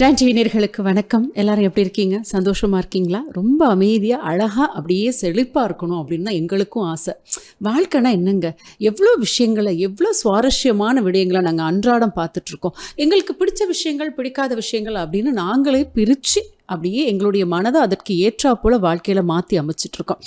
Don TV வணக்கம். எல்லாரும் எப்படி இருக்கீங்க? சந்தோஷமாக இருக்கீங்களா? ரொம்ப அமைதியாக அழகாக அப்படியே செழிப்பாக இருக்கணும் அப்படின்னு தான் எங்களுக்கும் ஆசை. வாழ்க்கைனா என்னங்க? எவ்வளோ விஷயங்களை எவ்வளோ சுவாரஸ்யமான விடயங்களை நாங்கள் அன்றாடம் பார்த்துட்ருக்கோம் எங்களுக்கு பிடிச்ச விஷயங்கள் பிடிக்காத விஷயங்கள் அப்படின்னு நாங்களே பிரித்து அப்படியே எங்களுடைய மனதை அதற்கு ஏற்றா போல் வாழ்க்கையில் மாற்றி அமைச்சிட்ருக்கோம்.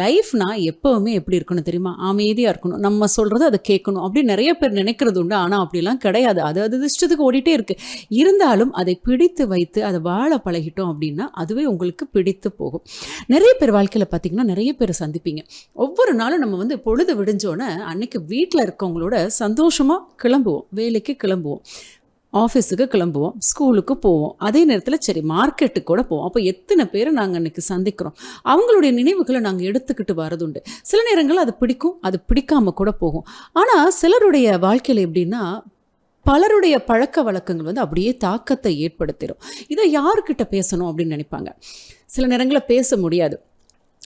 லைஃப்னா எப்போவுமே எப்படி இருக்கணும் தெரியுமா? அமைதியாக இருக்கணும். நம்ம சொல்கிறத அதை கேட்கணும். அப்படி நிறைய பேர் நினைக்கிறது உண்டு. ஆனால் அப்படிலாம் கிடையாது. அது அது இஷ்டத்துக்கு ஓடிட்டே இருக்குது இருந்தாலும் அதை பிடித்து வைத்து அதை வாழ பழகிட்டோம் அப்படின்னா அதுவே உங்களுக்கு பிடித்து போகும். நிறைய பேர் வாழ்க்கையில் பார்த்திங்கன்னா நிறைய பேர் சந்திப்பீங்க. ஒவ்வொரு நாளும் நம்ம வந்து பொழுது விடிஞ்சோன்னே அன்னைக்கு வீட்டில் இருக்கவங்களோட சந்தோஷமாக கிளம்புவோம். வேலைக்கு கிளம்புவோம். ஆஃபீஸுக்கு கிளம்புவோம் ஸ்கூலுக்கு போவோம். அதே நேரத்தில் சரி மார்க்கெட்டுக்கு கூட போவோம். அப்போ எத்தனை பேரை நாங்கள் அன்றைக்கி சந்திக்கிறோம்? அவங்களுடைய நினைவுகளை நாங்கள் எடுத்துக்கிட்டு வரதுண்டு சில நேரங்கள் அது பிடிக்கும் அது பிடிக்காம கூட போகும். ஆனால் சிலருடைய வாழ்க்கையில் எப்படின்னா பலருடைய பழக்க வழக்கங்கள் வந்து அப்படியே தாக்கத்தை ஏற்படுத்திடும் இதை யாருக்கிட்ட பேசணும் அப்படின்னு நினைப்பாங்க? சில நேரங்களில் பேச முடியாது.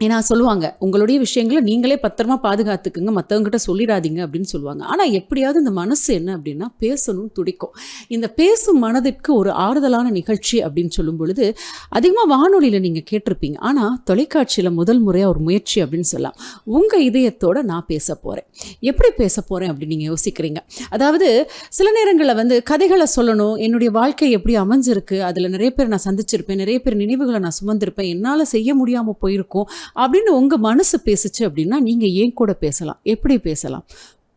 ஏன்னா சொல்லுவாங்க உங்களுடைய விஷயங்களை நீங்களே பத்திரமா பாதுகாத்துக்குங்க மற்றவங்ககிட்ட சொல்லிடாதீங்க அப்படின்னு சொல்லுவாங்க. ஆனால் எப்படியாவது இந்த மனசு என்ன அப்படின்னா பேசணும்னு துடிக்கும். இந்த பேசும் மனதிற்கு ஒரு ஆறுதலான நிகழ்ச்சி அப்படின்னு சொல்லும் பொழுது அதிகமாக வானொலியில் நீங்கள் கேட்டிருப்பீங்க. ஆனால் தொலைக்காட்சியில் முதல் முறையாக ஒரு முயற்சி அப்படின்னு சொல்லலாம். உங்கள் இதயத்தோட நான் பேச போகிறேன் எப்படி பேச போகிறேன் அப்படின்னு நீங்கள் யோசிக்கிறீங்க? அதாவது சில நேரங்களில் வந்து கதைகளை சொல்லணும் என்னுடைய வாழ்க்கை எப்படி அமைஞ்சிருக்கு அதில் நிறைய பேர் நான் சந்திச்சிருப்பேன் நிறைய பேர் நினைவுகளை நான் சுமந்திருப்பேன் என்னால் செய்ய முடியாமல் போயிருக்கும் அப்படின்னு உங்கள் மனசு பேசுச்சு அப்படின்னா நீங்கள் ஏன் கூட பேசலாம். எப்படி பேசலாம்?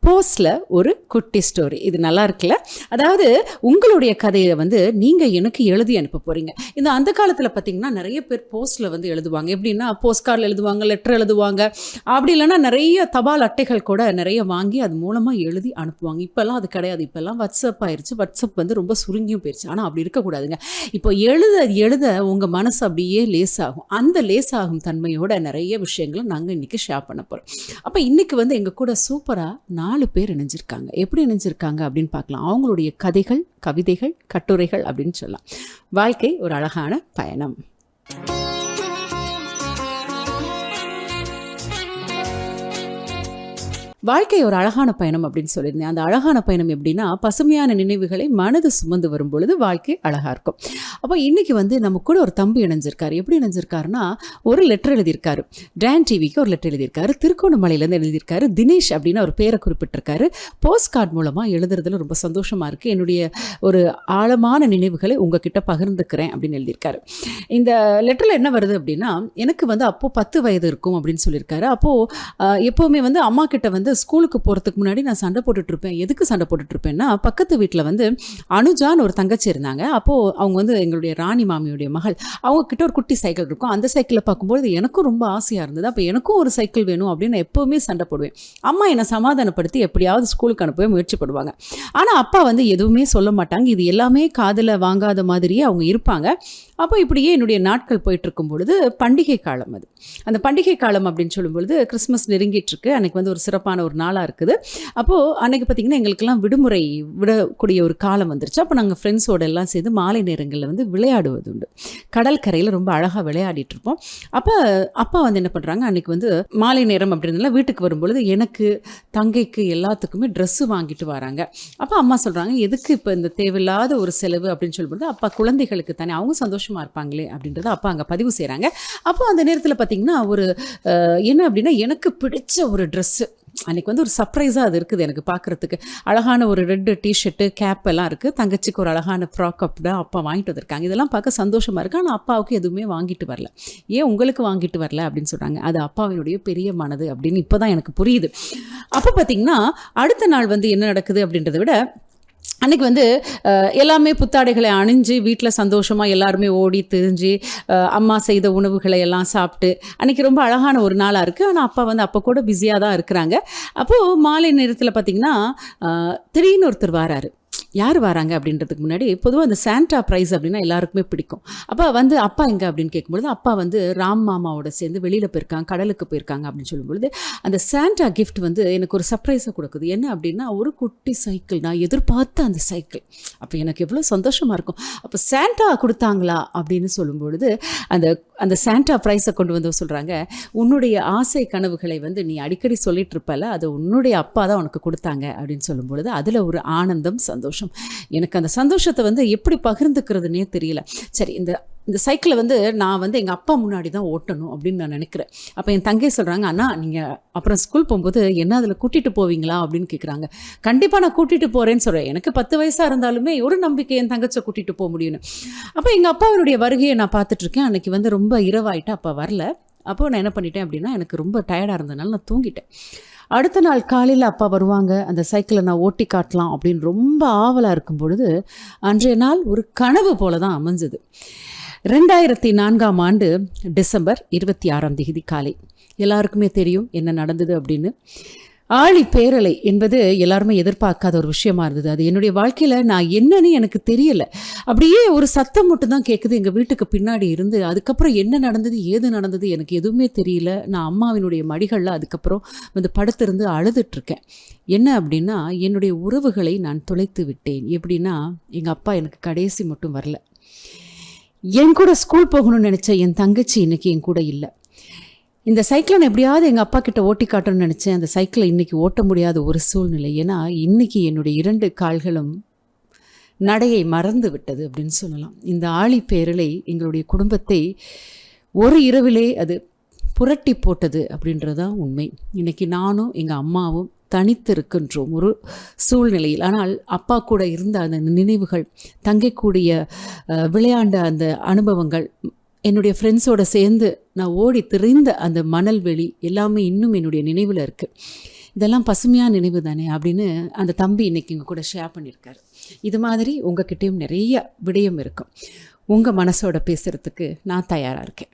போஸ்டில் ஒரு குட்டி ஸ்டோரி. இது நல்லா இருக்குல்ல? அதாவது உங்களுடைய கதையை வந்து நீங்கள் எனக்கு எழுதி அனுப்ப போகிறீங்க இந்த அந்த காலத்தில் பார்த்தீங்கன்னா நிறைய பேர் போஸ்ட்டில் வந்து எழுதுவாங்க. எப்படின்னா போஸ்ட் கார்டில் எழுதுவாங்க லெட்டர் எழுதுவாங்க. அப்படி இல்லைன்னா நிறைய தபால் அட்டைகள் கூட நிறைய வாங்கி அது மூலமாக எழுதி அனுப்புவாங்க. இப்போல்லாம் அது கிடையாது. இப்போல்லாம் வாட்ஸ்அப் ஆயிடுச்சு வாட்ஸ்அப் வந்து ரொம்ப சுருங்கியும் போயிடுச்சு ஆனால் அப்படி இருக்கக்கூடாதுங்க. இப்போ எழுத எழுத உங்கள் மனசு அப்படியே லேசாகும். அந்த லேசாகும் தன்மையோட நிறைய விஷயங்களை நாங்கள் இன்றைக்கி ஷேர் பண்ண போகிறோம் அப்போ இன்றைக்கி வந்து எங்கள் கூட சூப்பராக நான் நாலு பேர் இணைஞ்சிருக்காங்க. எப்படி இணைஞ்சிருக்காங்க அப்படின்னு பார்க்கலாம். அவங்களுடைய கதைகள் கவிதைகள் கட்டுரைகள் அப்படின்னு சொல்லலாம். வாழ்க்கை ஒரு அழகான பயணம். வாழ்க்கை ஒரு அழகான பயணம் அப்படின்னு சொல்லியிருந்தேன். அந்த அழகான பயணம் எப்படின்னா பசுமையான நினைவுகளை மனது சுமந்து வரும் பொழுது வாழ்க்கை அழகாக இருக்கும். அப்போ இன்றைக்கி வந்து நம்ம கூட ஒரு தம்பி இணைஞ்சிருக்காரு. எப்படி இணைஞ்சிருக்காருன்னா ஒரு லெட்டர் எழுதியிருக்காரு. டேன் டிவிக்கு ஒரு லெட்டர் எழுதியிருக்காரு. திருக்கோணமலையிலேருந்து எழுதியிருக்காரு. தினேஷ் அப்படின்னு ஒரு பேரை குறிப்பிட்டிருக்காரு. போஸ்ட் கார்டு மூலமாக எழுதுறதுல ரொம்ப சந்தோஷமாக இருக்குது என்னுடைய ஒரு ஆழமான நினைவுகளை உங்ககிட்ட பகிர்ந்துக்கிறேன் அப்படின்னு எழுதியிருக்காரு. இந்த லெட்டரில் என்ன வருது அப்படின்னா எனக்கு வந்து அப்போது பத்து வயது இருக்கும் அப்படின்னு சொல்லியிருக்காரு. அப்போது எப்போவுமே வந்து அம்மா கிட்ட வந்து ஸ்கூலுக்கு போகிறதுக்கு முன்னாடி நான் சண்டை போட்டுட்ருப்பேன் எதுக்கு சண்டை போட்டுட்ருப்பேன்னா பக்கத்து வீட்டில் வந்து அனுஜான்னு ஒரு தங்கச்சி இருந்தாங்க. அப்போது அவங்க வந்து எங்களுடைய ராணி மாமியுடைய மகள். அவங்க கிட்ட ஒரு குட்டி சைக்கிள் இருக்கும். அந்த சைக்கிளை பார்க்கும்போது எனக்கும் ரொம்ப ஆசையாக இருந்தது. அப்போ எனக்கும் ஒரு சைக்கிள் வேணும் அப்படின்னு நான் எப்போவுமே சண்டை போடுவேன். அம்மா என்னை சமாதானப்படுத்தி எப்படியாவது ஸ்கூலுக்கு அனுப்பவே முயற்சி பண்ணுவாங்க. ஆனால் அப்பா வந்து எதுவுமே சொல்ல மாட்டாங்க. இது எல்லாமே காதில் வாங்காத மாதிரியே அவங்க இருப்பாங்க. அப்போ இப்படியே என்னுடைய நாட்கள் போயிட்டுருக்கும் பொழுது பண்டிகை காலம் அது. அந்த பண்டிகை காலம் அப்படின்னு சொல்லும்பொழுது கிறிஸ்மஸ் நெருங்கிட்டு இருக்கு அன்னைக்கு வந்து ஒரு சிறப்பான ஒரு நாளாக இருக்குது. அப்போது அன்னைக்கு பார்த்திங்கன்னா எங்களுக்கெல்லாம் விடுமுறை விடக்கூடிய ஒரு காலம் வந்துருச்சு. அப்போ நாங்கள் ஃப்ரெண்ட்ஸோட எல்லாம் சேர்ந்து மாலை நேரங்களில் வந்து விளையாடுவது உண்டு. கடற்கரையில் ரொம்ப அழகாக விளையாடிட்டு இருப்போம். அப்போ அப்பா வந்து என்ன பண்ணுறாங்க அன்னைக்கு வந்து மாலை நேரம் அப்படின்றதுல வீட்டுக்கு வரும்பொழுது எனக்கு தங்கைக்கு எல்லாத்துக்குமே ட்ரெஸ்ஸு வாங்கிட்டு வராங்க. அப்போ அம்மா சொல்கிறாங்க எதுக்கு இப்போ இந்த தேவையில்லாத ஒரு செலவு? அப்படின்னு சொல்லும்போது அப்பா குழந்தைகளுக்கு தானே அவங்க சந்தோஷமாக இருப்பாங்களே? அப்படின்றத அப்பா அங்கே பதிவு செய்கிறாங்க அப்போ அந்த நேரத்தில் பார்த்திங்கன்னா ஒரு என்ன அப்படின்னா எனக்கு பிடிச்ச ஒரு ட்ரெஸ்ஸு அன்றைக்கி வந்து ஒரு சர்ப்ரைஸாக அது இருக்குது எனக்கு பார்க்குறதுக்கு. அழகான ஒரு ரெட்டு டிஷர்ட்டு கேப் எல்லாம் இருக்குது தங்கச்சிக்கு ஒரு அழகான ஃப்ராக் அப் தான் அப்பா வாங்கிட்டு வந்திருக்காங்க. இதெல்லாம் பார்க்க சந்தோஷமாக இருக்குது ஆனால் அப்பாவுக்கு எதுவுமே வாங்கிட்டு வரல. ஏன் உங்களுக்கு வாங்கிட்டு வரல அப்படின்னு சொல்கிறாங்க அது அப்பாவினுடைய பெரிய மனது அப்படின்னு இப்போ தான் எனக்கு புரியுது. அப்போ பார்த்திங்கன்னா அடுத்த நாள் வந்து என்ன நடக்குது அப்படின்றத விட அன்றைக்கி வந்து எல்லாமே புத்தாடைகளை அணிஞ்சு வீட்டில் சந்தோஷமாக எல்லாருமே ஓடி திரிஞ்சு அம்மா செய்த உணவுகளை எல்லாம் சாப்பிட்டு அன்றைக்கி ரொம்ப அழகான ஒரு நாளாக இருக்குது ஆனால் அப்பா வந்து அப்போ கூட பிஸியாக தான் இருக்கிறாங்க. அப்போது மாலை நேரத்தில் பார்த்திங்கன்னா திடீர்னு ஒருத்தர் வராரு. யார் வராங்க அப்படின்றதுக்கு முன்னாடி பொதுவாக அந்த சாண்டா ப்ரைஸ் அப்படின்னா எல்லாருக்குமே பிடிக்கும். அப்போ வந்து அப்பா எங்கே அப்படின்னு கேட்கும்பொழுது அப்பா வந்து ராம் மாமாவோட சேர்ந்து வெளியில் போயிருக்காங்க கடலுக்கு போயிருக்காங்க அப்படின்னு சொல்லும்பொழுது அந்த சாண்டா கிஃப்ட் வந்து எனக்கு ஒரு சர்ப்ரைஸை கொடுக்குது. என்ன அப்படின்னா ஒரு குட்டி சைக்கிள் நான் எதிர்பார்த்த அந்த சைக்கிள் அப்போ எனக்கு எவ்வளோ சந்தோஷமாக இருக்கும். அப்போ சாண்டா கொடுத்தாங்களா அப்படின்னு சொல்லும்பொழுது அந்த அந்த சாண்டா ப்ரைஸை கொண்டு வந்து சொல்கிறாங்க உன்னுடைய ஆசை கனவுகளை வந்து நீ அடிக்கடி சொல்லிட்டு இருப்பல அது உன்னுடைய அப்பா தான் உனக்கு கொடுத்தாங்க அப்படின்னு சொல்லும்பொழுது அதில் ஒரு ஆனந்தம் சந்தோஷம் சந்தோஷம். எனக்கு அந்த சந்தோஷத்தை வந்து எப்படி பகிர்ந்துக்கிறதுனே தெரியல. சரி இந்த இந்த சைக்கிளை வந்து நான் வந்து எங்கள் அப்பா முன்னாடி தான் ஓட்டணும் அப்படின்னு நான் நினைக்கிறேன். அப்போ என் தங்கை சொல்கிறாங்க அண்ணா நீங்கள் அப்புறம் ஸ்கூல் போகும்போது என்ன அதில் கூட்டிகிட்டு போவீங்களா? அப்படின்னு கேட்குறாங்க கண்டிப்பாக நான் கூட்டிகிட்டு போகிறேன்னு சொல்கிறேன் எனக்கு பத்து வயசாக இருந்தாலுமே ஒரு நம்பிக்கை என் தங்கச்சை கூட்டிகிட்டு போக முடியும்னு. அப்போ எங்கள் அப்பாவினுடைய வருகையை நான் பார்த்துட்ருக்கேன். அன்றைக்கி வந்து ரொம்ப இரவாயிட்டு அப்போ வரல. அப்போ நான் என்ன பண்ணிட்டேன் அப்படின்னா எனக்கு ரொம்ப டயர்டாக இருந்ததுனால நான் தூங்கிட்டேன். அடுத்த நாள் காலையில் அப்பா வருவாங்க அந்த சைக்கிளை நான் ஓட்டி காட்டலாம் அப்படின்னு ரொம்ப ஆவலாக இருக்கும் பொழுது அன்றைய நாள் ஒரு கனவு போல தான் அமைஞ்சது. ரெண்டாயிரத்தி நான்காம் ஆண்டு டிசம்பர் இருபத்தி ஆறாம் தேதி காலை. எல்லாருக்குமே தெரியும் என்ன நடந்தது அப்படின்னு. ஆழி பேரலை என்பது எல்லாருமே எதிர்பார்க்காத ஒரு விஷயமா இருந்தது. அது என்னுடைய வாழ்க்கையில் நான் என்னன்னு எனக்கு தெரியல. அப்படியே ஒரு சத்தம் மட்டும் தான் கேட்குது எங்கள் வீட்டுக்கு பின்னாடி இருந்து அதுக்கப்புறம் என்ன நடந்தது ஏது நடந்தது எனக்கு எதுவுமே தெரியல. நான் அம்மாவினுடைய மடிகளில் அதுக்கப்புறம் வந்து படுத்திருந்து அழுதுட்ருக்கேன். என்ன அப்படின்னா என்னுடைய உறவுகளை நான் தொலைத்து விட்டேன். எப்படின்னா எங்கள் அப்பா எனக்கு கடைசி மட்டும் வரல. என் கூட ஸ்கூல் போகணும்னு நினச்ச என் தங்கச்சி இன்றைக்கி என் கூட இல்லை. இந்த சைக்கிளை நான் எப்படியாவது எங்கள் அப்பா கிட்ட ஓட்டி காட்டணும்னு நினச்சேன். அந்த சைக்கிளை இன்றைக்கி ஓட்ட முடியாத ஒரு சூழ்நிலை. ஏன்னா இன்னைக்கு என்னுடைய இரண்டு கால்களும் நடையை மறந்து விட்டது அப்படின்னு சொல்லலாம். இந்த ஆழி பேரலை எங்களுடைய குடும்பத்தை ஒரு இரவிலே அது புரட்டி போட்டது அப்படின்றதான் உண்மை. இன்னைக்கு நானும் எங்கள் அம்மாவும் தனித்து இருக்கின்றோம் ஒரு சூழ்நிலையில். ஆனால் அப்பா கூட இருந்த அந்த நினைவுகள் தங்கக்கூடிய விளையாண்ட அந்த அனுபவங்கள் என்னுடைய ஃப்ரெண்ட்ஸோடு சேர்ந்து நான் ஓடி திரிந்த அந்த மணல் வெளி எல்லாமே இன்னும் என்னுடைய நினைவில் இருக்குது இதெல்லாம் பசுமையான நினைவு தானே அப்படின்னு அந்த தம்பி இன்னைக்கு எங்கள் கூட ஷேர் பண்ணியிருக்காரு. இது மாதிரி உங்ககிட்டயும் நிறைய விடயம் இருக்கும். உங்கள் மனசோட பேசுகிறதுக்கு நான் தயாராக இருக்கேன்.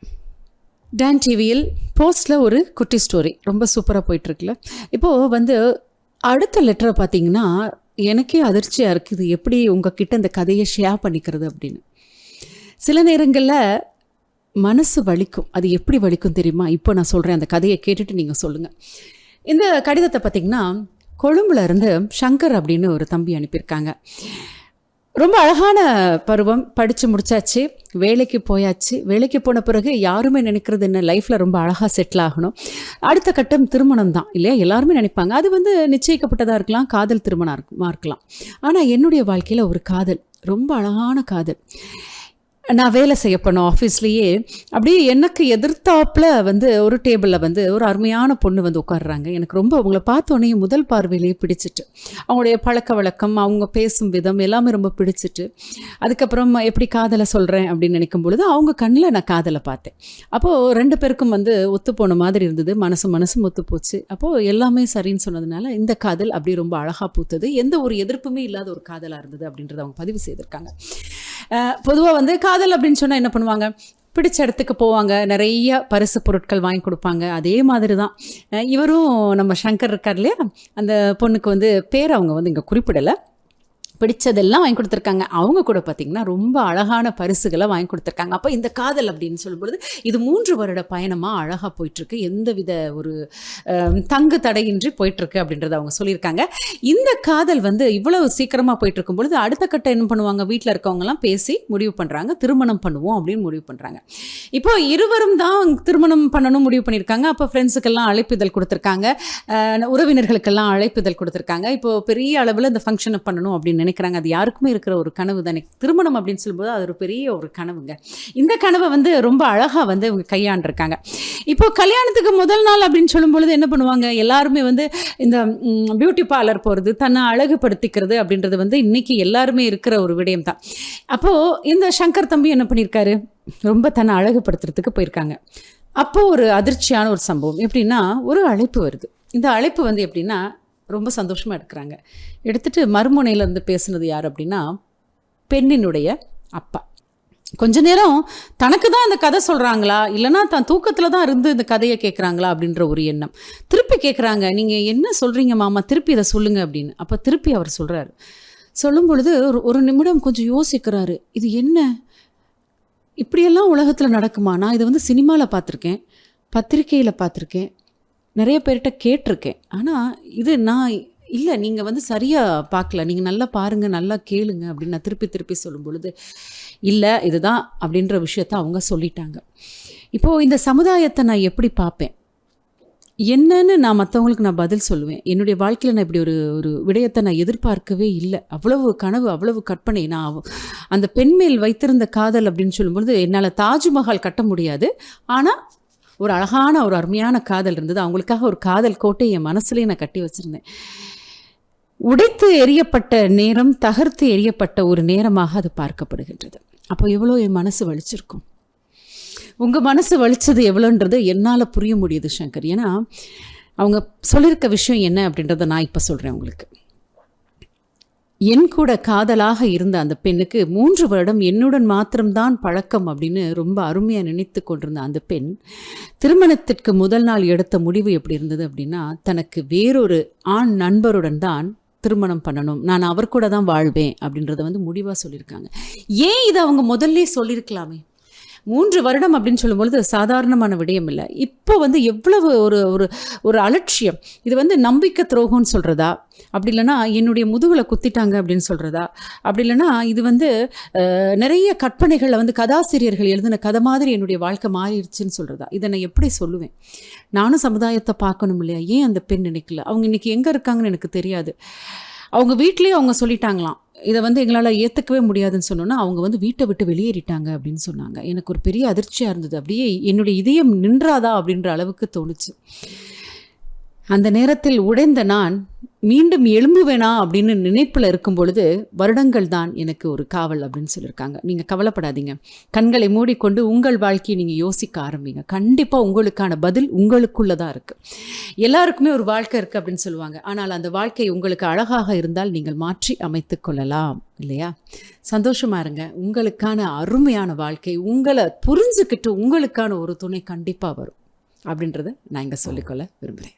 டேன் டிவியில் போஸ்டில் ஒரு குட்டி ஸ்டோரி ரொம்ப சூப்பராக போயிட்டுருக்குல்ல. இப்போது வந்து அடுத்த லெட்டரை பார்த்தீங்கன்னா எனக்கே அதிர்ச்சியாக இருக்குது. எப்படி உங்ககிட்ட இந்த கதையை ஷேர் பண்ணிக்கிறது அப்படின்னு. சில நேரங்களில் மனசு வலிக்கும். அது எப்படி வலிக்கும் தெரியுமா? இப்போ நான் சொல்கிறேன் அந்த கதையை கேட்டுட்டு நீங்கள் சொல்லுங்கள் இந்த கடிதத்தை பார்த்தீங்கன்னா கொழும்புல இருந்து சங்கர் அப்படின்னு ஒரு தம்பி அனுப்பியிருக்காங்க. ரொம்ப அழகான பருவம். படித்து முடிச்சாச்சு. வேலைக்கு போயாச்சு. வேலைக்கு போன பிறகு யாருமே நினைக்கிறது என்ன? லைஃப்பில் ரொம்ப அழகாக செட்டில் ஆகணும். அடுத்த கட்டம் திருமணம் தான் இல்லையா? எல்லாருமே நினைப்பாங்க. அது வந்து நிச்சயிக்கப்பட்டதாக இருக்கலாம். காதல் திருமணம் இருக்குமா இருக்கலாம். ஆனால் என்னுடைய வாழ்க்கையில் ஒரு காதல். ரொம்ப அழகான காதல். நான் வேலை செய்ய போனோம் ஆஃபீஸ்லேயே அப்படியே எனக்கு எதிர்த்தாப்பில் வந்து ஒரு டேபிளில் வந்து ஒரு அருமையான பொண்ணு வந்து உட்காடுறாங்க எனக்கு ரொம்ப அவங்கள பார்த்தோன்னே முதல் பார்வையிலேயே பிடிச்சிட்டு அவங்களுடைய பழக்க வழக்கம் அவங்க பேசும் விதம் எல்லாமே ரொம்ப பிடிச்சிட்டு அதுக்கப்புறம் எப்படி காதலை சொல்கிறேன் அப்படின்னு நினைக்கும் பொழுது அவங்க கண்ணில் நான் காதலை பார்த்தேன். அப்போது ரெண்டு பேருக்கும் வந்து ஒத்து போன மாதிரி இருந்தது. மனசு மனசும் ஒத்து போச்சு. அப்போது எல்லாமே சரின்னு சொன்னதுனால இந்த காதல் அப்படியே ரொம்ப அழகாக பூத்தது. எந்த ஒரு எதிர்ப்புமே இல்லாத ஒரு காதலாக இருந்தது அப்படின்றத அவங்க பதிவு செய்திருக்காங்க. பொதுவாக வந்து காதல் அப்படின்னு சொன்னால் என்ன பண்ணுவாங்க? பிடிச்ச இடத்துக்கு போவாங்க. நிறைய பரிசு பொருட்கள் வாங்கி கொடுப்பாங்க. அதே மாதிரி தான் இவரும் நம்ம சங்கர் இருக்கார் இல்லையா? அந்த பொண்ணுக்கு வந்து பேர் அவங்க வந்து இங்கே குறிப்பிடலை. பிடிச்சதெல்லாம் வாங்கி கொடுத்துருக்காங்க. அவங்க கூட பார்த்திங்கன்னா ரொம்ப அழகான பரிசுகளை வாங்கி கொடுத்துருக்காங்க. அப்போ இந்த காதல் அப்படின்னு சொல்லும்பொழுது இது மூன்று வருட பயணமாக அழகாக போயிட்டுருக்கு. எந்தவித ஒரு தங்கு தடையின்றி போயிட்டுருக்கு அப்படின்றத அவங்க சொல்லியிருக்காங்க. இந்த காதல் வந்து இவ்வளவு சீக்கிரமாக போயிட்டு இருக்கும் பொழுது அடுத்த கட்டம் என்ன பண்ணுவாங்க? வீட்டில் இருக்கவங்கலாம் பேசி முடிவு பண்ணுறாங்க திருமணம் பண்ணுவோம் அப்படின்னு முடிவு பண்ணுறாங்க இப்போ இருவரும் தான் திருமணம் பண்ணணும் முடிவு பண்ணியிருக்காங்க. அப்போ ஃப்ரெண்ட்ஸுக்கெல்லாம் அழைப்பிதழ் கொடுத்துருக்காங்க. உறவினர்களுக்கெல்லாம் அழைப்பிதழ் கொடுத்துருக்காங்க. இப்போ பெரிய அளவில் இந்த ஃபங்க்ஷனை பண்ணணும் அப்படின்னு நினைக்கிறாங்க. அது யாருக்குமே இருக்கிற ஒரு கனவு தானே. திருமணம் அப்படின்னு சொல்லும்போது அது ஒரு பெரிய ஒரு கனவுங்க. இந்த கனவை வந்து ரொம்ப அழகாக வந்து இவங்க கையாண்டிருக்காங்க. இப்போ கல்யாணத்துக்கு முதல் நாள் அப்படின்னு சொல்லும் பொழுது என்ன பண்ணுவாங்க? எல்லாருமே வந்து இந்த பியூட்டி பார்லர் போகிறது தன்னை அழகுபடுத்திக்கிறது அப்படின்றது வந்து இன்னைக்கு எல்லாருமே இருக்கிற ஒரு விடயம் தான் அப்போது இந்த சங்கர் தம்பி என்ன பண்ணியிருக்காரு? ரொம்ப தன்னை அழகுபடுத்துறதுக்கு போயிருக்காங்க. அப்போ ஒரு அதிர்ச்சியான ஒரு சம்பவம். எப்படின்னா ஒரு அழைப்பு வருது. இந்த அழைப்பு வந்து எப்படின்னா ரொம்ப சந்தோஷமாக எடுக்கிறாங்க. எடுத்துட்டு மறுமுனையிலேருந்து பேசுனது யார் அப்படின்னா பெண்ணினுடைய அப்பா. கொஞ்ச நேரம் தனக்கு தான் இந்த கதை சொல்கிறாங்களா இல்லைனா தான் தூக்கத்தில் தான் இருந்து இந்த கதையை கேட்குறாங்களா அப்படின்ற ஒரு எண்ணம். திருப்பி கேட்குறாங்க நீங்கள் என்ன சொல்கிறீங்க மாமா? திருப்பி இதை சொல்லுங்கள் அப்படின்னு. அப்போ திருப்பி அவர் சொல்கிறாரு சொல்லும் பொழுது ஒரு ஒரு நிமிடம் கொஞ்சம் யோசிக்கிறாரு. இது என்ன? இப்படியெல்லாம் உலகத்தில் நடக்குமா? நான் இதை வந்து சினிமாவில் பார்த்துருக்கேன் பத்திரிக்கையில் பார்த்துருக்கேன் நிறைய பேர்கிட்ட கேட்டிருக்கேன். ஆனால் இது நான் இல்லை நீங்கள் வந்து சரியாக பார்க்கல. நீங்கள் நல்லா பாருங்கள் நல்லா கேளுங்க அப்படின்னு நான் திருப்பி திருப்பி சொல்லும் பொழுது இல்லை இதுதான் அப்படின்ற விஷயத்த அவங்க சொல்லிட்டாங்க. இப்போது இந்த சமுதாயத்தை நான் எப்படி பார்ப்பேன்? என்னன்னு நான் மற்றவங்களுக்கு நான் பதில் சொல்லுவேன். என்னுடைய வாழ்க்கையில் நான் இப்படி ஒரு ஒரு விடயத்தை நான் எதிர்பார்க்கவே இல்லை. அவ்வளவு கனவு அவ்வளவு கற்பனை. நான் அந்த பெண்மேல் வைத்திருந்த காதல் அப்படின்னு சொல்லும்பொழுது என்னால் தாஜ்மஹால் கட்ட முடியாது. ஆனால் ஒரு அழகான ஒரு அருமையான காதல் இருந்தது. அவங்களுக்காக ஒரு காதல் கோட்டை என் மனசுலேயே நான் கட்டி வச்சுருந்தேன். உடைத்து எரியப்பட்ட நேரம் தகர்த்து எரியப்பட்ட ஒரு நேரமாக அது பார்க்கப்படுகின்றது. அப்போ எவ்வளோ என் மனசு வலிச்சிருக்கும். உங்கள் மனசு வலிச்சது எவ்வளோன்றது என்னால் புரிய முடியுது சங்கர். ஏன்னா அவங்க சொல்லியிருக்க விஷயம் என்ன அப்படின்றத நான் இப்போ சொல்கிறேன் உங்களுக்கு. என் கூட காதலாக இருந்த அந்த பெண்ணுக்கு மூன்று வருடம் என்னுடன் மாத்திரம்தான் பழக்கம் அப்படின்னு ரொம்ப அருமையாக நினைத்து கொண்டிருந்த அந்த பெண் திருமணத்திற்கு முதல் நாள் எடுத்த முடிவு எப்படி இருந்தது அப்படின்னா தனக்கு வேறொரு ஆண் நண்பருடன் தான் திருமணம் பண்ணணும். நான் அவர் கூட தான் வாழ்வேன் அப்படின்றத வந்து முடிவாக சொல்லியிருக்காங்க. ஏன் இதை அவங்க முதல்ல சொல்லியிருக்கலாமே? மூன்று வருடம் அப்படின்னு சொல்லும்பொழுது சாதாரணமான விடயம் இல்லை. இப்போ வந்து எவ்வளவு ஒரு ஒரு ஒரு அலட்சியம். இது வந்து நம்பிக்கை துரோகம்னு சொல்கிறதா அப்படி இல்லைன்னா என்னுடைய முதுகில் குத்திட்டாங்க அப்படின்னு சொல்கிறதா அப்படி இல்லைன்னா இது வந்து நிறைய கற்பனைகளை வந்து கதாசிரியர்கள் எழுதின கதை மாதிரி என்னுடைய வாழ்க்கை மாறிடுச்சுன்னு சொல்கிறதா இதை நான் எப்படி சொல்லுவேன்? நானும் சமுதாயத்தை பார்க்கணும் இல்லையா? ஏன் அந்த பெண் நினைக்கல? அவங்க இன்னைக்கு எங்கே இருக்காங்கன்னு எனக்கு தெரியாது. அவங்க வீட்லேயே அவங்க சொல்லிட்டாங்களாம். இதை வந்து எங்களால் ஏற்றுக்கவே முடியாதுன்னு சொன்னோன்னா அவங்க வந்து வீட்டை விட்டு வெளியேறிட்டாங்க அப்படின்னு சொன்னாங்க. எனக்கு ஒரு பெரிய அதிர்ச்சியாக இருந்தது. அப்படியே என்னுடைய இதயம் நின்றாதா அப்படின்ற அளவுக்கு தோணுச்சு. அந்த நேரத்தில் உடைந்த நான் மீண்டும் எழும்புவேனா? அப்படின்னு நினைப்பில் இருக்கும் பொழுது வருடங்கள் தான் எனக்கு ஒரு காவல் அப்படின்னு சொல்லியிருக்காங்க நீங்கள் கவலைப்படாதீங்க. கண்களை மூடிக்கொண்டு உங்கள் வாழ்க்கையை நீங்கள் யோசிக்க ஆரம்பிங்க. கண்டிப்பாக உங்களுக்கான பதில் உங்களுக்குள்ளே தான் இருக்குது எல்லாருக்குமே ஒரு வாழ்க்கை இருக்குது அப்படின்னு சொல்லுவாங்க. ஆனால் அந்த வாழ்க்கை உங்களுக்கு அழகாக இருந்தால் நீங்கள் மாற்றி அமைத்து கொள்ளலாம் இல்லையா? சந்தோஷமா இருங்க. உங்களுக்கான அருமையான வாழ்க்கை உங்களை புரிஞ்சுக்கிட்டு உங்களுக்கான ஒரு துணை கண்டிப்பாக வரும். அப்படின்றத நான் இங்கே சொல்லிக்கொள்ள விரும்புகிறேன்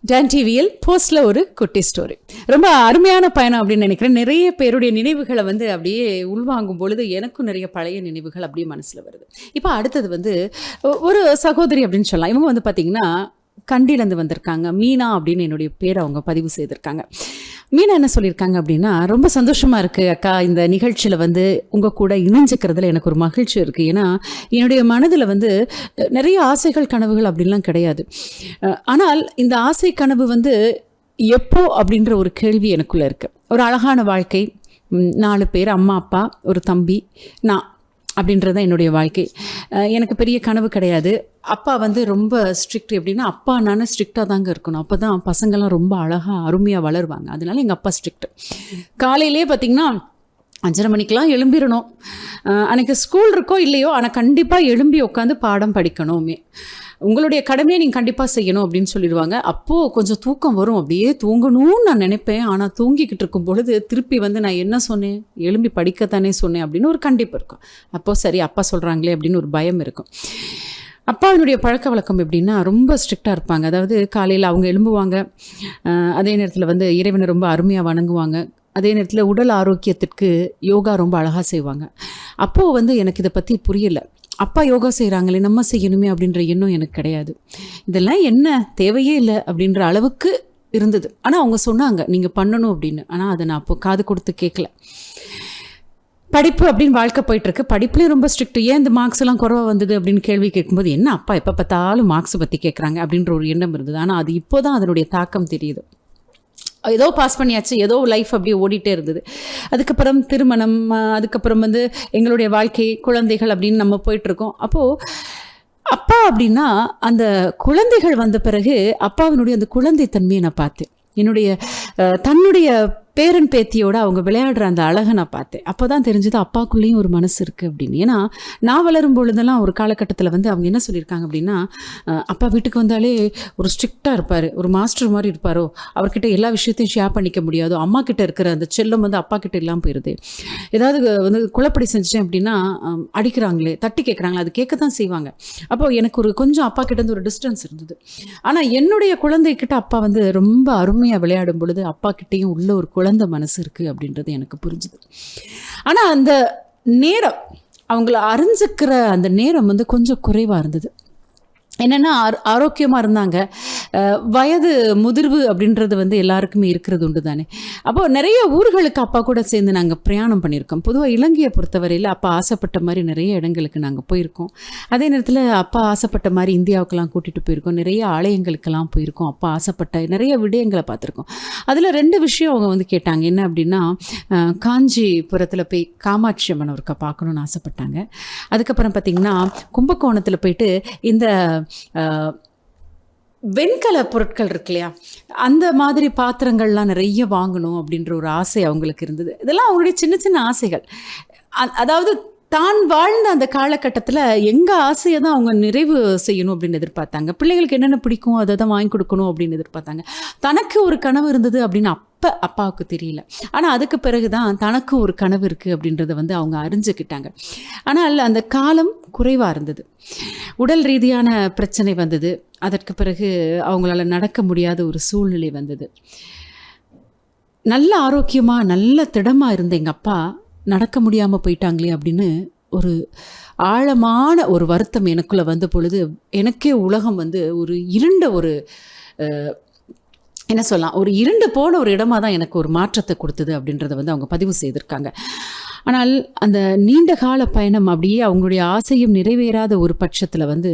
டன் டிவியில் போஸ்டில் ஒரு குட்டி ஸ்டோரி ரொம்ப அருமையான பயணம் அப்படின்னு நினைக்கிறேன். நிறைய பேருடைய நினைவுகளை வந்து அப்படியே உள்வாங்கும் பொழுது எனக்கும் நிறைய பழைய நினைவுகள் அப்படியே மனசில் வருது. இப்போ அடுத்தது வந்து ஒரு சகோதரி அப்படின்னு சொல்லலாம். இவங்க வந்து பார்த்திங்கன்னா கண்டிலேருந்து வந்திருக்காங்க. மீனா அப்படின்னு என்னுடைய பேரை அவங்க பதிவு செய்திருக்காங்க. மீனா என்ன சொல்லியிருக்காங்க அப்படின்னா ரொம்ப சந்தோஷமாக இருக்குது அக்கா இந்த நிகழ்ச்சியில் வந்து உங்கள் கூட இணைஞ்சிக்கிறதுல எனக்கு ஒரு மகிழ்ச்சி இருக்குது ஏன்னா என்னுடைய மனதில் வந்து நிறைய ஆசைகள் கனவுகள் அப்படிலாம் கிடையாது. ஆனால் இந்த ஆசை கனவு வந்து எப்போ அப்படின்ற ஒரு கேள்வி எனக்குள்ளே இருக்குது ஒரு அழகான வாழ்க்கை. நாலு பேர் அம்மா அப்பா ஒரு தம்பி. நான் அப்படின்றது தான் என்னுடைய வாழ்க்கை. எனக்கு பெரிய கனவு கிடையாது. அப்பா வந்து ரொம்ப ஸ்ட்ரிக்ட் எப்படின்னா அப்பா நான் ஸ்ட்ரிக்டாக தாங்க இருக்கணும். அப்போ தான் பசங்கள்லாம் ரொம்ப அழகாக அருமையாக வளருவாங்க. அதனால எங்கள் அப்பா ஸ்ட்ரிக்ட் காலையிலே பார்த்திங்கன்னா அஞ்சரை மணிக்கெலாம் எழும்பிடணும். அன்றைக்கி அன்னைக்கு ஸ்கூல் இருக்கோ இல்லையோ ஆனால் கண்டிப்பாக எழும்பி உட்காந்து பாடம் படிக்கணுமே. உங்களுடைய கடமையை நீங்கள் கண்டிப்பாக செய்யணும் அப்படின்னு சொல்லிடுவாங்க. அப்போது கொஞ்சம் தூக்கம் வரும். அப்படியே தூங்கணும்னு நான் நினைப்பேன். ஆனால் தூங்கிக்கிட்டு இருக்கும் பொழுது திருப்பி வந்து நான் என்ன சொன்னேன்? எழும்பி படிக்கத்தானே சொன்னேன் அப்படின்னு ஒரு கண்டிப்பு இருக்கும். அப்போது சரி அப்பா சொல்கிறாங்களே அப்படின்னு ஒரு பயம் இருக்கும். அப்பாவினுடைய பழக்க வழக்கம் எப்படின்னா ரொம்ப ஸ்ட்ரிக்டாக இருப்பாங்க. அதாவது காலையில் அவங்க எழும்புவாங்க. அதே நேரத்தில் வந்து இறைவனை ரொம்ப அருமையாக வணங்குவாங்க. அதே நேரத்தில் உடல் ஆரோக்கியத்திற்கு யோகா ரொம்ப அழகாக செய்வாங்க. அப்போது வந்து எனக்கு இதை பற்றி புரியலை. அப்பா யோகா செய்கிறாங்களே நம்ம செய்யணுமே அப்படின்ற எண்ணம் எனக்கு கிடையாது. இதெல்லாம் என்ன? தேவையே இல்லை அப்படின்ற அளவுக்கு இருந்தது. ஆனால் அவங்க சொன்னாங்க நீங்கள் பண்ணணும் அப்படின்னு. ஆனால் அதை நான் அப்போ காது கொடுத்து கேட்கல படிப்பு அப்படின்னு வாழ்க்கை போயிட்டுருக்கு. படிப்புலேயும் ரொம்ப ஸ்ட்ரிக்ட் ஏன் இந்த மார்க்ஸ் எல்லாம் குறவாக வந்தது அப்படின்னு கேள்வி கேட்கும்போது என்ன அப்பா எப்போ பார்த்தாலும் மார்க்ஸ் பற்றி கேட்குறாங்க அப்படின்ற ஒரு எண்ணம் இருந்தது. ஆனால் அது இப்போ தான் அதனுடைய தாக்கம் தெரியுது. ஏதோ பாஸ் பண்ணியாச்சு ஏதோ லைஃப் அப்படியே ஓடிட்டே இருந்தது. அதுக்கப்புறம் திருமணம் அதுக்கப்புறம் வந்து எங்களுடைய வாழ்க்கை குழந்தைகள் அப்படின்னு நம்ம போயிட்டுருக்கோம். அப்போது அப்பா அப்படின்னா அந்த குழந்தைகள் வந்த பிறகு அப்பாவினுடைய அந்த குழந்தைத்தன்மையை நான் பார்த்தேன். என்னுடைய தன்னுடைய பேரன் பேத்தியோட அவங்க விளையாடுற அந்த அழகை நான் பார்த்தேன். அப்போ தான் தெரிஞ்சது அப்பாக்குள்ளேயும் ஒரு மனசு இருக்குது அப்படின்னு. ஏன்னா நான் வளரும் பொழுதெல்லாம் ஒரு காலகட்டத்தில் வந்து அவங்க என்ன சொல்லியிருக்காங்க அப்படின்னா அப்பா வீட்டுக்கு வந்தாலே ஒரு ஸ்ட்ரிக்டாக இருப்பார். ஒரு மாஸ்டர் மாதிரி இருப்பாரோ அவர்கிட்ட எல்லா விஷயத்தையும் ஷேர் பண்ணிக்க முடியாதோ அம்மா கிட்ட இருக்கிற அந்த செல்லம் வந்து அப்பா கிட்ட இல்லாமல் போயிடுது ஏதாவது வந்து குழப்படி செஞ்சிட்டேன் அப்படின்னா அடிக்கிறாங்களே தட்டி கேட்குறாங்களே அது கேட்க தான் செய்வாங்க. அப்போ எனக்கு ஒரு கொஞ்சம் அப்பா கிட்ட ஒரு டிஸ்டன்ஸ் இருந்தது. ஆனால் என்னுடைய குழந்தைகிட்ட அப்பா வந்து ரொம்ப அருமையாக விளையாடும் பொழுது அப்பா கிட்டேயும் உள்ள ஒரு குழந்தை மனசு இருக்குது அப்படின்றது எனக்கு புரிஞ்சுது. ஆனால் அந்த நேரம் அவங்கள அறிஞ்சுக்கிற அந்த நேரம் வந்து கொஞ்சம் குறைவாக இருந்தது. என்னென்னா ஆர் ஆரோக்கியமாக இருந்தாங்க. வயது முதிர்வு அப்படின்றது வந்து எல்லாருக்குமே இருக்கிறது உண்டு தானே அப்போது நிறைய ஊர்களுக்கு அப்பா கூட சேர்ந்து நாங்கள் பிரயாணம் பண்ணியிருக்கோம். பொதுவாக இலங்கையை பொறுத்தவரையில் அப்பா ஆசைப்பட்ட மாதிரி நிறைய இடங்களுக்கு நாங்கள் போயிருக்கோம். அதே நேரத்தில் அப்பா ஆசைப்பட்ட மாதிரி இந்தியாவுக்கெல்லாம் கூட்டிகிட்டு போயிருக்கோம். நிறைய ஆலயங்களுக்கெல்லாம் போயிருக்கோம். அப்பா ஆசைப்பட்ட நிறைய விடயங்களை பார்த்துருக்கோம். அதில் ரெண்டு விஷயம் அவங்க வந்து கேட்டாங்க. என்ன அப்படின்னா காஞ்சிபுரத்தில் போய் காமாட்சி அம்மன் ஒருக்கா பார்க்கணுன்னு ஆசைப்பட்டாங்க. அதுக்கப்புறம் பார்த்திங்கன்னா கும்பகோணத்தில் போயிட்டு இந்த வெண்கல பொருட்கள் இருக்கு இல்லையா? அந்த மாதிரி பாத்திரங்கள்லாம் நிறைய வாங்கணும் அப்படின்ற ஒரு ஆசை அவங்களுக்கு இருந்தது. இதெல்லாம் அவங்களுடைய சின்ன சின்ன ஆசைகள். அதாவது தான் வாழ்ந்த அந்த காலகட்டத்தில் எங்கள் ஆசையை தான் அவங்க நிறைவு செய்யணும் அப்படின்னு எதிர்பார்த்தாங்க. பிள்ளைகளுக்கு என்னென்ன பிடிக்கும் அதை தான் வாங்கி கொடுக்கணும் அப்படின்னு எதிர்பார்த்தாங்க. தனக்கு ஒரு கனவு இருந்தது அப்படின்னு அப்போ அப்பாவுக்கு தெரியல. ஆனால் அதுக்கு பிறகு தான் தனக்கு ஒரு கனவு இருக்குது அப்படின்றத வந்து அவங்க அறிஞ்சுக்கிட்டாங்க. ஆனால் அந்த காலம் குறைவாக இருந்தது. உடல் ரீதியான பிரச்சனை வந்தது. அதற்கு பிறகு அவங்களால நடக்க முடியாத ஒரு சூழ்நிலை வந்தது. நல்ல ஆரோக்கியமாக நல்ல திடமாக இருந்த எங்கள் அப்பா நடக்க முடியாமல் போயிட்டாங்களே அப்படின்னு ஒரு ஆழமான ஒரு வருத்தம் எனக்குள்ளே வந்த பொழுது எனக்கே உலகம் வந்து ஒரு இருண்ட ஒரு என்ன சொல்லலாம் ஒரு இருண்டு போன ஒரு இடமாக தான் எனக்கு ஒரு மாற்றத்தை கொடுத்தது அப்படின்றத வந்து அவங்க பதிவு செய்திருக்காங்க. ஆனால் அந்த நீண்ட கால பயணம் அப்படியே அவங்களுடைய ஆசையும் நிறைவேறாத ஒரு பட்சத்தில் வந்து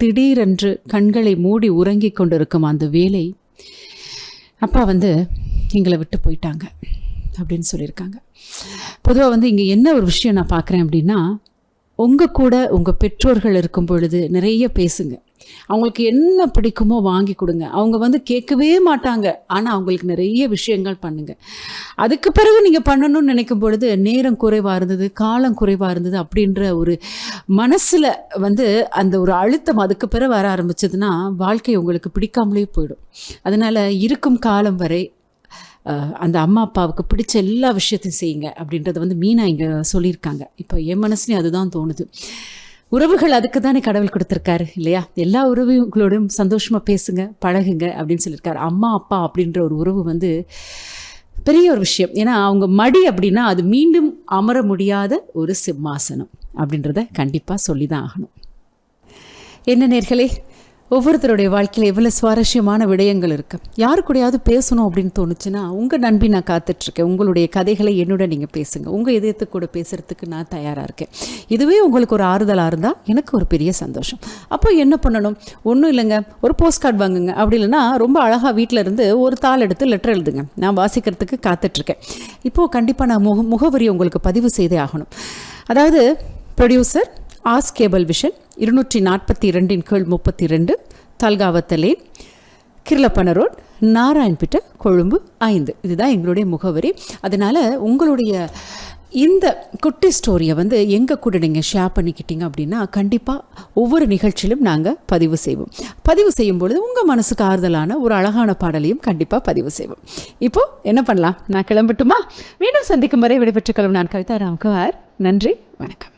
திடீரென்று கண்களை மூடி உறங்கிக் கொண்டிருக்கும் அந்த வேலை அப்பா வந்து எங்களை விட்டு போயிட்டாங்க. அப்படின்னு சொல்லியிருக்காங்க. பொதுவாக வந்து இங்கே என்ன ஒரு விஷயம் நான் பார்க்குறேன் அப்படின்னா உங்கள் கூட உங்கள் பெற்றோர்கள் இருக்கும் பொழுது நிறைய பேசுங்க. அவங்களுக்கு என்ன பிடிக்குமோ வாங்கி கொடுங்க. அவங்க வந்து கேட்கவே மாட்டாங்க. ஆனால் அவங்களுக்கு நிறைய விஷயங்கள் பண்ணுங்க. அதுக்கு பிறகு நீங்கள் பண்ணணும்னு நினைக்கும் பொழுது நேரம் குறைவாக இருந்தது காலம் குறைவாக இருந்தது அப்படின்ற ஒரு மனசில் வந்து அந்த ஒரு அழுத்தம் அதுக்கு பிறகு வர ஆரம்பிச்சதுன்னா வாழ்க்கை உங்களுக்கு பிடிக்காமலே போயிடும். அதனால் இருக்கும் காலம் வரை அந்த அம்மா அப்பாவுக்கு பிடிச்ச எல்லா விஷயத்தையும் செய்யுங்க அப்படின்றத வந்து மீனா இங்கே சொல்லியிருக்காங்க. இப்போ என் மனசுலையும் அதுதான் தோணுது. உறவுகள் அதுக்கு தானே கடவுள் கொடுத்துருக்காரு இல்லையா? எல்லா உறவுகளோடும் சந்தோஷமாக பேசுங்க பழகுங்க அப்படின்னு சொல்லியிருக்காரு. அம்மா அப்பா அப்படின்ற ஒரு உறவு வந்து பெரிய ஒரு விஷயம். ஏன்னா அவங்க மடி அப்படின்னா அது மீண்டும் அமர முடியாத ஒரு சிம்மாசனம் அப்படின்றத கண்டிப்பாக சொல்லி தான் ஆகணும். என்ன நேர்களே ஒவ்வொருத்தருடைய வாழ்க்கையில் எவ்வளோ சுவாரஸ்யமான விடயங்கள் இருக்குது யாரு கூடயாவது பேசணும் அப்படின்னு தோணுச்சுன்னா உங்கள் நண்பி நான் காத்துட்ருக்கேன். உங்களுடைய கதைகளை என்னோட நீங்கள் பேசுங்க. உங்கள் இதயத்து கூட பேசுகிறதுக்கு நான் தயாராக இருக்கேன். இதுவே உங்களுக்கு ஒரு ஆறுதலாக இருந்தால் எனக்கு ஒரு பெரிய சந்தோஷம். அப்போ என்ன பண்ணணும்? ஒன்றும் இல்லைங்க. ஒரு போஸ்ட் கார்டு வாங்குங்க. அப்படி இல்லைன்னா ரொம்ப அழகாக வீட்டில் இருந்து ஒரு தாள் எடுத்து லெட்டர் எழுதுங்க. நான் வாசிக்கிறதுக்கு காத்துட்ருக்கேன். இப்போது கண்டிப்பாக நான் முக முகவரி உங்களுக்கு பதிவு செய்தே ஆகணும். அதாவது ப்ரொடியூசர் ஆஸ் கேபிள் விஷன் இருநூற்றி நாற்பத்தி இரண்டின் கீழ் முப்பத்தி ரெண்டு தல்காவத்தலே கிர்லப்பன ரோட் நாராயண்பிட்ட கொழும்பு ஐந்து. இதுதான் எங்களுடைய முகவரி. அதனால் உங்களுடைய இந்த குட்டி ஸ்டோரியை வந்து எங்கள் கூட நீங்கள் ஷேர் பண்ணிக்கிட்டீங்க அப்படின்னா கண்டிப்பாக ஒவ்வொரு நிகழ்ச்சியிலும் நாங்கள் பதிவு செய்வோம். பதிவு செய்யும் பொழுது உங்கள் மனசுக்கு ஆறுதலான ஒரு அழகான பாடலையும் கண்டிப்பாக பதிவு செய்வோம். இப்போது என்ன பண்ணலாம்? நான் கிளம்பட்டுமா? மீண்டும் சந்திக்கும் வரை விடைபெற்றுக் கொள்ளும் நான் கவிதா ராம்குமார். நன்றி வணக்கம்.